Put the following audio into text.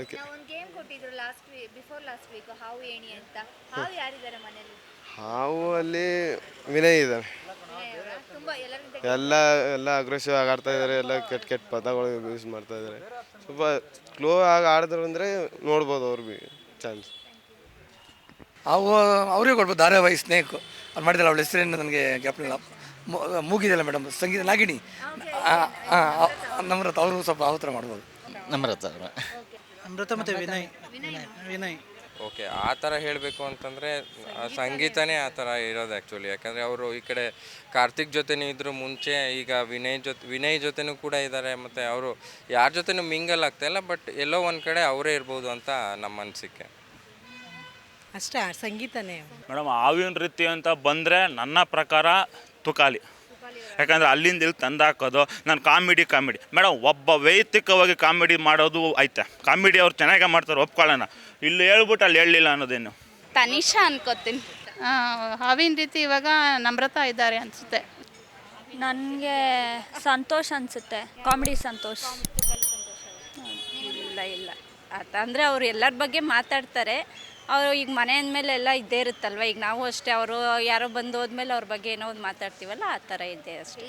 Okay ನಾವು ಒಂದು game ಕೊಟ್ಟಿದ್ರು last week before last week ಹಾವು ಏಣಿ ಅಂತ. ಹಾವು ಯಾರಿದ್ದಾರೆ ಮನೇಲಿ? ಹಾವು ಅಲ್ಲಿ ವಿನಯ್ ಇದ್ದಾನೆ. ವಿನಯ್ ಅವರಾ? ತುಂಬಾ ಎಲ್ಲ ಎಲ್ಲ ಅಗ್ರೆಸಿವ್ ಆಗಿ ಆಡ್ತಾ ಇದ್ದಾರೆ ಎಲ್ಲ ಕೆಟ್ಟ ಕೆಟ್ಟ ಪದಗಳು ಯೂಸ್ ಮಾಡ್ತಾ ಇದ್ದಾರೆ ಸ್ವಲ್ಪ ಸ್ಲೋ ಆಗಿ ಆಡಿದ್ರು ಅಂದರೆ ನೋಡ್ಬೋದು ಅವ್ರು ಭೀ ಚಾನ್ಸ್ ಅವು ಅವ್ರೇ ಕೊಡ್ಬೋದು ಧಾರಾವಾಹಿ ಸ್ನೇಕ್ ಅವ್ರು ಮಾಡಿದಲ್ಲ ಅವಳ ಹೆಸರೇನು ನನಗೆ ಜ್ಞಾಪನ ಮೂಗಿದೆಯಲ್ಲ ಮೇಡಮ್ ಸಂಗೀತ ನಾಗಿಣಿ. ನಮ್ರತ ಅವರು ಸ್ವಲ್ಪ ಅವತರ ಮಾಡ್ಬೋದು. ನಮ್ರತ ಅವ್ರು. ಅಮೃತ ಮತ್ತು ವಿನಯ್. ವಿನಯ್. ಓಕೆ ಆ ಥರ ಹೇಳಬೇಕು ಅಂತಂದರೆ ಸಂಗೀತನೇ ಆ ಥರ ಇರೋದು ಆ್ಯಕ್ಚುಲಿ ಯಾಕಂದರೆ ಅವರು ಈ ಕಡೆ ಕಾರ್ತಿಕ್ ಜೊತೆನೂ ಇದ್ರು ಮುಂಚೆ ಈಗ ವಿನಯ್ ಜೊತೆ ವಿನಯ್ ಜೊತೆನೂ ಕೂಡ ಇದ್ದಾರೆ ಮತ್ತು ಅವರು ಯಾರ ಜೊತೆನೂ ಮಿಂಗಲ್ ಆಗ್ತಾಯಿಲ್ಲ ಬಟ್ ಎಲ್ಲೋ ಒಂದು ಕಡೆ ಅವರೇ ಇರ್ಬೋದು ಅಂತ ನಮ್ಮ ಅನಿಸಿಕೆ. ಅಷ್ಟೇ ಸಂಗೀತನೇ ಮೇಡಮ್ ಹಾವಿನ ರೀತಿ ಅಂತ ಬಂದರೆ ನನ್ನ ಪ್ರಕಾರ ತುಕಾಲಿ. ಯಾಕಂದರೆ ಅಲ್ಲಿಂದ ಇಲ್ಲಿ ತಂದಾಕೋದು ನಾನು ಕಾಮಿಡಿ ಕಾಮಿಡಿ. ಮೇಡಮ್ ಒಬ್ಬ ವೈಯಕ್ತಿಕವಾಗಿ ಕಾಮಿಡಿ ಮಾಡೋದು ಐತೆ. ಕಾಮಿಡಿ ಅವ್ರು ಚೆನ್ನಾಗೇ ಮಾಡ್ತಾರೆ ಒಪ್ಕೊಳ್ಳೋಣ. ಇಲ್ಲಿ ಹೇಳ್ಬಿಟ್ಟು ಅಲ್ಲಿ ಹೇಳಲಿಲ್ಲ ಅನ್ನೋದೇನು? ತನಿಷಾ ಅನ್ಕೋತೀನಿ. ಹಾವಿನ ರೀತಿ ಇವಾಗ ನಮ್ರತಾ ಇದ್ದಾರೆ ಅನಿಸುತ್ತೆ. ನನಗೆ ಸಂತೋಷ್ ಅನಿಸುತ್ತೆ ಕಾಮಿಡಿ ಸಂತೋಷ್. ಇಲ್ಲ ಇಲ್ಲ. ಅಂದರೆ ಅವ್ರು ಎಲ್ಲರ ಬಗ್ಗೆ ಮಾತಾಡ್ತಾರೆ. ಅವರು ಈಗ ಮನೆ ಅಂದಮೇಲೆ ಎಲ್ಲ ಇದ್ದೇ ಇರುತ್ತಲ್ವ? ಈಗ ನಾವು ಅಷ್ಟೇ, ಅವರು ಯಾರೋ ಬಂದು ಹೋದ್ಮೇಲೆ ಅವ್ರ ಬಗ್ಗೆ ಏನೋ ಒಂದು ಮಾತಾಡ್ತೀವಲ್ಲ, ಆ ಥರ ಇದೆ ಅಷ್ಟೇ.